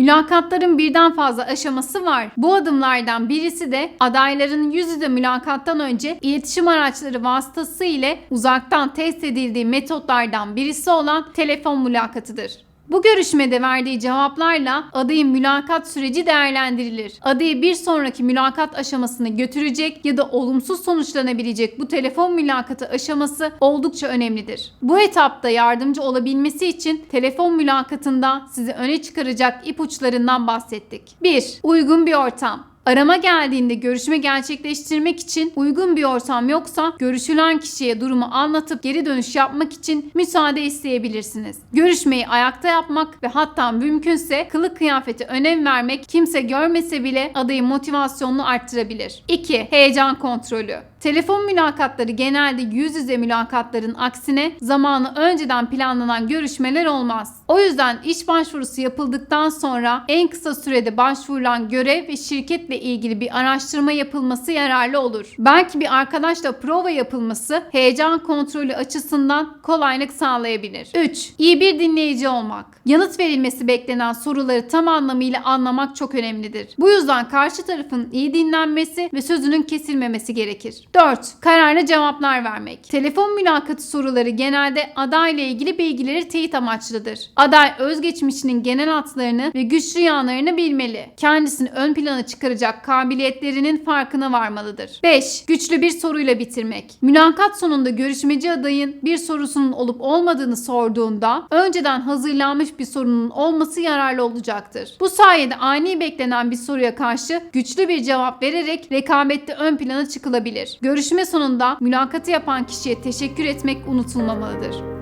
Mülakatların birden fazla aşaması var. Bu adımlardan birisi de adayların yüz yüze mülakattan önce iletişim araçları vasıtası ile uzaktan test edildiği metotlardan birisi olan telefon mülakatıdır. Bu görüşmede verdiği cevaplarla adayın mülakat süreci değerlendirilir. Adayı bir sonraki mülakat aşamasına götürecek ya da olumsuz sonuçlanabilecek bu telefon mülakatı aşaması oldukça önemlidir. Bu etapta yardımcı olabilmesi için telefon mülakatında sizi öne çıkaracak ipuçlarından bahsettik. 1. Uygun bir ortam. Arama geldiğinde görüşme gerçekleştirmek için uygun bir ortam yoksa görüşülen kişiye durumu anlatıp geri dönüş yapmak için müsaade isteyebilirsiniz. Görüşmeyi ayakta yapmak ve hatta mümkünse kılık kıyafete önem vermek kimse görmese bile adayın motivasyonunu arttırabilir. 2. Heyecan kontrolü. Telefon mülakatları genelde yüz yüze mülakatların aksine zamanı önceden planlanan görüşmeler olmaz. O yüzden iş başvurusu yapıldıktan sonra en kısa sürede başvurulan görev ve şirketle ilgili bir araştırma yapılması yararlı olur. Belki bir arkadaşla prova yapılması heyecan kontrolü açısından kolaylık sağlayabilir. 3. İyi bir dinleyici olmak. Yanıt verilmesi beklenen soruları tam anlamıyla anlamak çok önemlidir. Bu yüzden karşı tarafın iyi dinlenmesi ve sözünün kesilmemesi gerekir. 4. Kararlı cevaplar vermek. Telefon mülakatı soruları genelde adayla ilgili bilgileri teyit amaçlıdır. Aday özgeçmişinin genel hatlarını ve güçlü yanlarını bilmeli. Kendisini ön plana çıkaracak kabiliyetlerinin farkına varmalıdır. 5. Güçlü bir soruyla bitirmek. Mülakat sonunda görüşmeci adayın bir sorusunun olup olmadığını sorduğunda önceden hazırlanmış bir sorunun olması yararlı olacaktır. Bu sayede ani beklenen bir soruya karşı güçlü bir cevap vererek rekabette ön plana çıkılabilir. Görüşme sonunda mülakatı yapan kişiye teşekkür etmek unutulmamalıdır.